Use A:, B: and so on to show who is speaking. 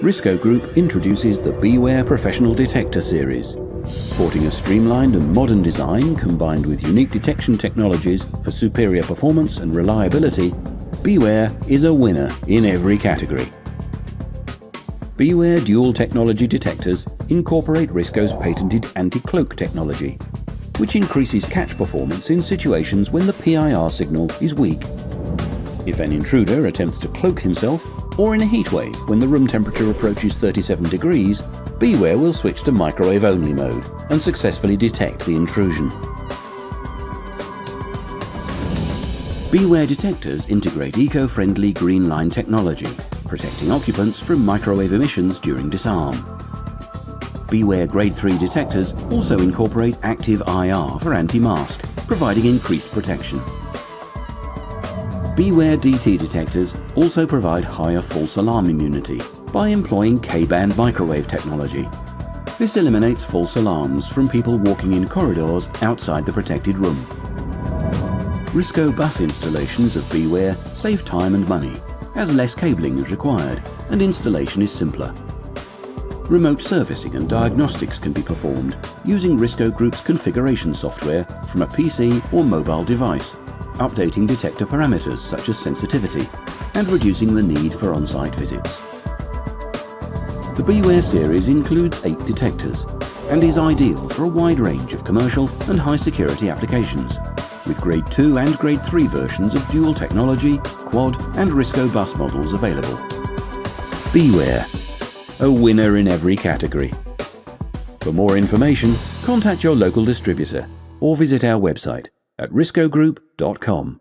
A: Risco Group introduces the Beware Professional Detector Series. Sporting a streamlined and modern design combined with unique detection technologies for superior performance and reliability, Beware is a winner in every category. Beware dual technology detectors incorporate Risco's patented anti-cloak technology, which increases catch performance in situations when the PIR signal is weak. If an intruder attempts to cloak himself, or in a heatwave when the room temperature approaches 37 degrees, Beware will switch to microwave only mode and successfully detect the intrusion. Beware detectors integrate eco-friendly green line technology, protecting occupants from microwave emissions during disarm. Beware Grade 3 detectors also incorporate active IR for anti-mask, providing increased protection. Beware DT detectors also provide higher false alarm immunity by employing K-band microwave technology. This eliminates false alarms from people walking in corridors outside the protected room. Risco bus installations of Beware save time and money, as less cabling is required and installation is simpler. Remote servicing and diagnostics can be performed using Risco Group's configuration software from a PC or mobile device, updating detector parameters such as sensitivity and reducing the need for on-site visits. The Beware series includes eight detectors and is ideal for a wide range of commercial and high security applications, with Grade 2 and Grade 3 versions of dual technology, quad and Risco bus models available. Beware, a winner in every category. For more information, contact your local distributor or visit our website at riscogroup.com.